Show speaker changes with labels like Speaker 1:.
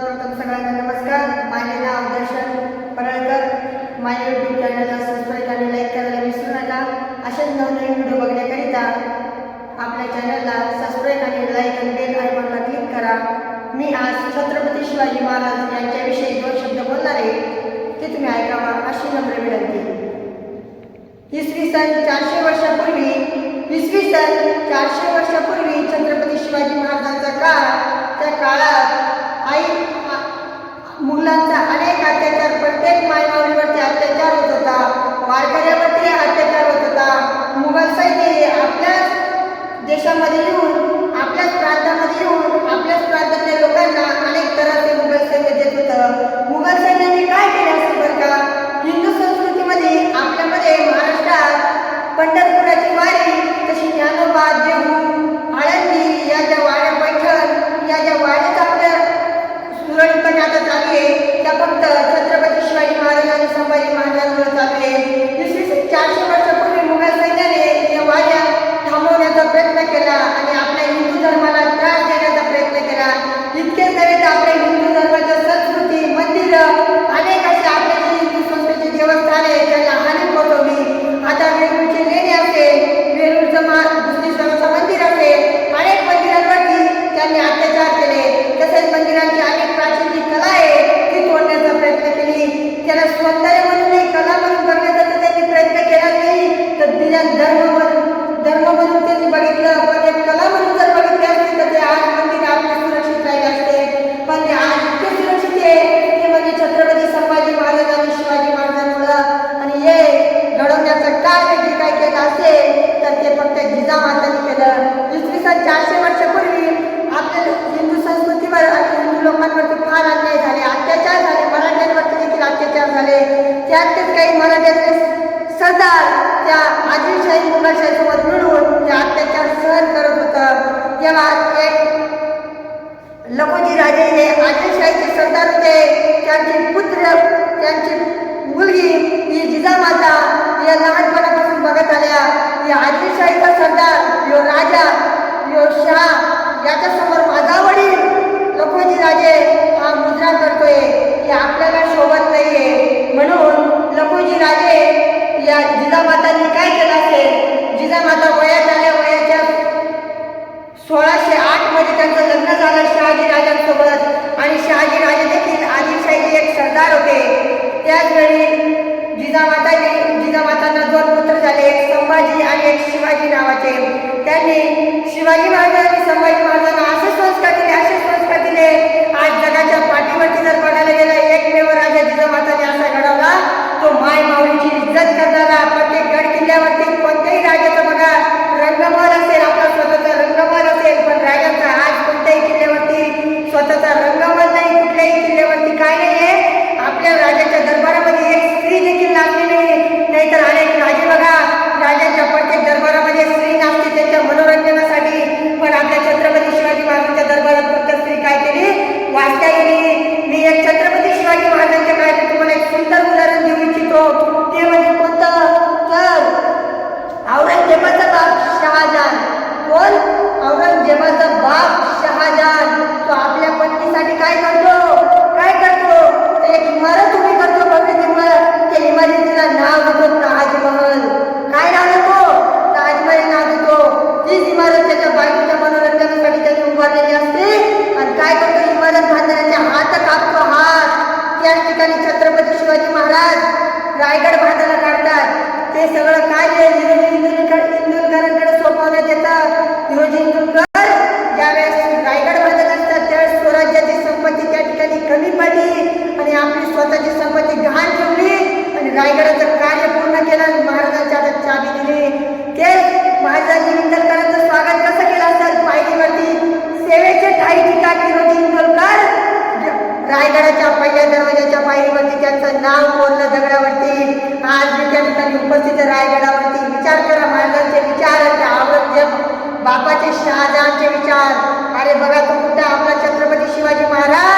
Speaker 1: सर्वप्रथम सगळ्यांना. नमस्कार. माझे नाव दर्शन परळकर. माझ्या यूट्यूब चॅनलला सबस्क्राईब आणि लाईक करायला विसरू नका. असेच नवनवीन व्हिडिओ बघण्याकरिता आपल्या चॅनलला सबस्क्राईब आणि लाईक आणि बेल आयकॉनला क्लिक करा. मी आज छत्रपती शिवाजी महाराज यांच्याविषयी दोन शब्द बोलणार आहे ते तुम्ही ऐकावा अशी नम्र विनंती. इसवी सन चारशे वर्षापूर्वी इसवी सन चारशे वर्षापूर्वी छत्रपती शिवाजी महाराजांचा काळ त्या काळात आई मुलांचा अनेक अत्याचार प्रत्येक मायमावलीवरती अत्याचार होत होता. वारकऱ्यावरती अत्याचार होत होता. मुघल सैन्य आपल्याच देशामध्ये येऊन आपल्याच प्रांतामध्ये येऊन आपल्याच प्रांतातल्या लोकांना अनेक तऱ्हाचे मुघल सैन्य देत होतं. मुघल सैन्याने काय केलं असेल बरं का? हिंदू संस्कृतीमध्ये आपल्यामध्ये महाराष्ट्रात पंढरपुराची वारी तशी ज्ञानोबा देहू आळंदी या ज्या वाड्या पैठण या ज्या वाड्यात आपल्या सुरळीतपणे आता चालू आहे त्या फक्त छत्रपती शिवाजी महाराज आणि संभाजी महाराजांमुळे चालू आहे इसवी सन चारशे वर्षापूर्वी मुघल सैन्याने या वाड्या थांबवण्याचा प्रयत्न केला आणि आपल्या हिंदू धर्माला त्रास देण्याचा प्रयत्न केला इतकेच नव्हे तर आपल्या हिंदू धर्माच्या संस्कृती मंदिरं अनेक असे आपल्या जी हिंदू संस्कृती देवस्थान आहे त्यांना हानी पोहोचवली आता वेरूळची लेणी असेल वेरूळचं मा बुद्धेश्वराचं मंदिर असेल अनेक मंदिरांवरती त्यांनी अत्याचार केले. तसेच मंदिरांची अनेक प्राचीन जी कला आहे ती तोडण्याचा प्रयत्न केली. त्याला सौंदर्य म्हणून कला म्हणून करण्याचा तर त्यांनी प्रयत्न केला नाही. तर तिला धर्म म्हणून धर्म म्हणून त्यांनी बघितलं पण एक कला म्हणून जर बघितले असते तर ते आज मंदिर आपले सुरक्षित राहिले असते. पण ते आज इतके सुरक्षित आहे ते म्हणजे छत्रपती संभाजी महाराज आणि शिवाजी महाराजांमुळं. आणि हे घडवण्याचं काय जे काय केलं असेल तर ते फक्त जिजामातांनी केलं. इसवी सन चारशे वर्षापूर्वी आपल्या हिंदू संस्कृतीवर आणि हिंदू लोकांवरती फार अन्याय झाले. अत्याचार झाले. मराठ्यांवरती देखील अत्याचार झाले. त्यातच काही मराठ्यातले सरदार त्या आदिलशाही मुघलशाहीसोबत मिळून ते अत्याचार सहन करत होतं. तेव्हा एक लखोजी राजे हे आदिलशाहीचे सरदार होते. त्यांचे पुत्र त्यांची मुलगी ही जिजामाता या लहानपणापासून बघत आल्या. या आदिलशाहीचा सरदार यो राजा यो शाह याच्यासमोर माझा वडील लखोजी राजे हा मुद्रा करतोय की आपल्याला शोभत नाहीये. म्हणून लखोजी राजे या जिजामातांनी काय केलं असेल? जिजामाता वयात आल्या वयाच्या सोळाशे आठमध्ये त्यांचं लग्न झालं शहाजी राजांसोबत. आणि शहाजी राजे देखील आदिलशाहीचे एक सरदार होते. त्याचवेळी जिजामाताने दोन पुत्र झाले एक संभाजी आणि शिवाजी नावाचे. त्यांनी शिवाजी महाराज आणि संभाजी महाराज असे संस्कार दिले असे संस्कार दिले आज जगाच्या पाठीवरती जर बघायला गेला एकमेव राजा जिजामाताने असा घडवला तो माय माऊलीची इज्जत करणारा प्रत्येक गड किल्ल्यावरती कोणत्याही राजाचा बघा रंगमहल असेल आपला स्वतःचा रंगमहल असेल पण राजाचा आज कोणत्याही किल्ल्यावरती स्वतःचा रंगमहल नाही कुठल्याही किल्ल्यावरती काय नाही आहे आपल्या राजाच्या दरबारामध्ये एक स्त्री देखील लागली नाही नाहीतर अनेक राजे बघा राजाच्या प्रत्येक दरबारामध्ये स्त्री नाचते त्यांच्या मनोरंजनासाठी पण आपल्या छत्रपती शिवाजी महाराजांच्या दरबारात फक्त स्त्री काय केली वाचता गेली मी एक छत्रपती शिवाजी महाराजांच्या काळात तुम्हाला एक सुंदर उदाहरण देऊ इच्छितो ते म्हणजे कोणतं तर औरंगजेबाचा बाप शहाजहान कोण औरंगजेबाचा बाप शहाजहान तो आपल्या पत्नीसाठी काय करतो काय करतो तर एक इमारत उभी करतो भव्य इमारत त्या इमारतीला नाव देतो ताजमहल काय नाव देतो ताजमहल नाव देतो तीच इमारत त्याच्या बायकोच्या मनोरंजनासाठी त्यांनी उभारलेली असते आणि काय करतो इमारत बांधण्याचे हात कापतो हात त्याच ठिकाणी छत्रपती शिवाजी महाराज रायगड बांधायला काढतात ते सगळं काय आहे इंदुलकर इंदुलकरांकडे सोपवण्यात येतं? हिरोजी इंदुलकर ज्यावेळेस रायगड बांधत असतात त्यावेळेस स्वराज्याची संपत्ती त्या ठिकाणी कमी पडली आणि आपली स्वतःची संपत्ती गहाण ठेवली आणि रायगडाचं कार्य पूर्ण केलं आणि महाराजांच्या हातात चाबी दिली. ते महाराजांनी इंदलकरांचं स्वागत कसं केलं असेल? पायरीवरती सेवेचे ठाई ठिकाण हिरोजी इंदुलकर रायगडाच्या पहिल्या दरवाजाच्या पायरीवरती त्यांचं नाव कोरलं दगडावरती. आज विचार ठिकाणी उपस्थित रायगडावरती विचार करा महाराजांचे विचार औरंगजेब बापाचे शहाजहानचे विचार. अरे बघा तू कुठे आपला छत्रपती शिवाजी महाराज?